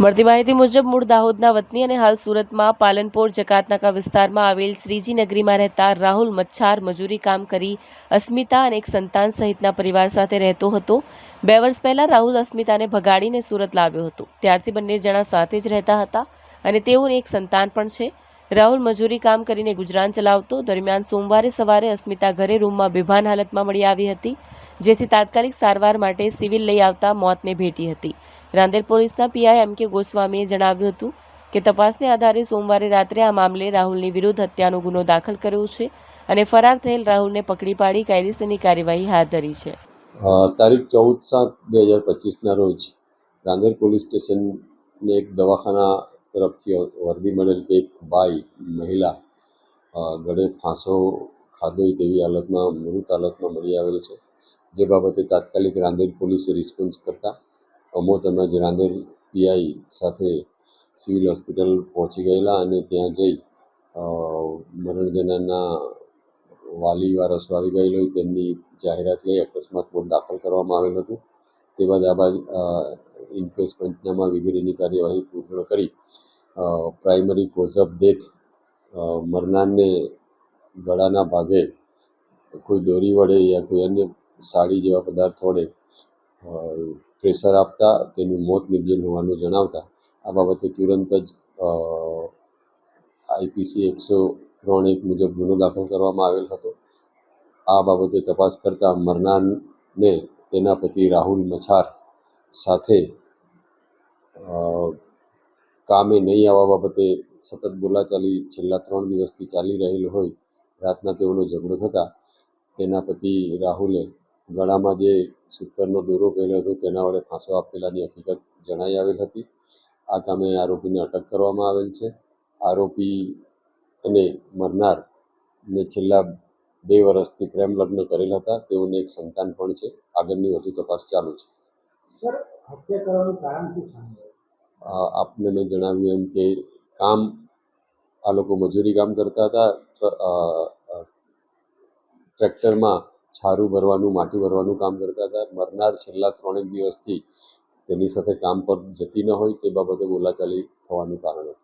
મળતી માહિતી મુજબ મૂળ દાહોદના વતની અને હાલ સુરતમાં પાલનપોર, જકાતનાકા વિસ્તારમાં આવેલ શ્રીજી નગરીમાં રહેતા રાહુલ મચ્છાર મજૂરી કામ કરી અસ્મિતા અને એક સંતાન સહિતના પરિવાર સાથે રહેતો હતો. બે વર્ષ પહેલાં રાહુલ અસ્મિતાને ભગાડીને સુરત લાવ્યો હતો. ત્યારથી બંને જણા સાથે જ રહેતા હતા અને તેઓને એક સંતાન પણ છે. રાહુલ મજૂરી કામ કરીને ગુજરાન ચલાવતો. દરમિયાન સોમવારે સવારે અસ્મિતા ઘરે રૂમમાં બેભાન હાલતમાં મળી આવી હતી. જેથી તાત્કાલિક સારવાર માટે સિવિલ લઈ આવતા મોતને ભેટી હતી. રાંદેર પોલીસના પીઆઈ એમ કે ગોસ્વામીએ જણાવ્યું હતું કે તપાસને આધારે સોમવારે રાત્રે આ મામલે રાહુલની વિરુદ્ધ હત્યાનો ગુનો દાખલ કર્યો છે અને ફરાર થયેલ રાહુલને પકડી પાડી કાયદેસરની કાર્યવાહી હાથ ધરી છે. તારીખ ચૌદ સાત બે હજાર પચીસના રોજ રાંદેર પોલીસ સ્ટેશનને એક દવાખાના તરફથી વર્દી મળેલ એક બાઈ, મહિલા ગળે ફાંસો ખાધો તેવી હાલતમાં મૃત હાલતમાં મળી આવેલ છે. જે બાબતે તાત્કાલિક રાંદેર પોલીસે રિસ્પોન્સ કરતા અમો તેમજ રાંદેર પીઆઈ સાથે સિવિલ હોસ્પિટલ પહોંચી ગયેલા અને ત્યાં જઈ મરણ વાલી વારસો આવી ગયેલો હોય તેમની જાહેરાત લઈ અકસ્માત મોત દાખલ કરવામાં આવેલ હતું. તે બાદ આ બાદ ઇન્ક્વેસ્ટ પંચનામા વગેરેની કાર્યવાહી પૂર્ણ કરી પ્રાઇમરી કોઝ ઓફ ડેથ મરનારને ગળાના ભાગે કોઈ દોરી વડે યા કોઈ અન્ય સાડી જેવા પદાર્થો વડે પ્રેશર આપતા, તેનું મોત નિપજેલ હોવાનું જણાવતા, આ બાબતે તુરંત જ આઈપીસી એકસો ત્રણ એક મુજબ ગુનો દાખલ કરવામાં આવેલ હતો. આ બાબતે તપાસ કરતા મરનારને તેના પતિ રાહુલ મછાર સાથે કામે નહીં આવવા બાબતે સતત બોલાચાલી છેલ્લા ત્રણ દિવસથી ચાલી રહેલ હોય, રાતના તેઓનો ઝઘડો થતાં, તેના પતિ રાહુલે ગળામાં જે સૂતરનો દોરો પહેર્યો હતો તેના વડે ફાંસો આપેલાની હકીકત જણાઈ આવેલ હતી. આ કામે આરોપીને અટક કરવામાં આવેલ છે. આરોપી અને મરનારને છેલ્લા બે વર્ષથી પ્રેમ લગ્ન કરેલ હતા. તેઓને એક સંતાન પણ છે. આગળની વધુ તપાસ ચાલુ છે. આપને મેં જણાવ્યું એમ કે કામ આ લોકો મજૂરી કામ કરતા હતા. ટ્રેક્ટરમાં છારું ભરવાનું, માટી ભરવાનું કામ કરતા હતા. મરનાર છેલ્લા ત્રણેક દિવસથી તેની સાથે કામ પર જતી ન હોય તે બાબતે બોલાચાલી થવાનું કારણ હતું.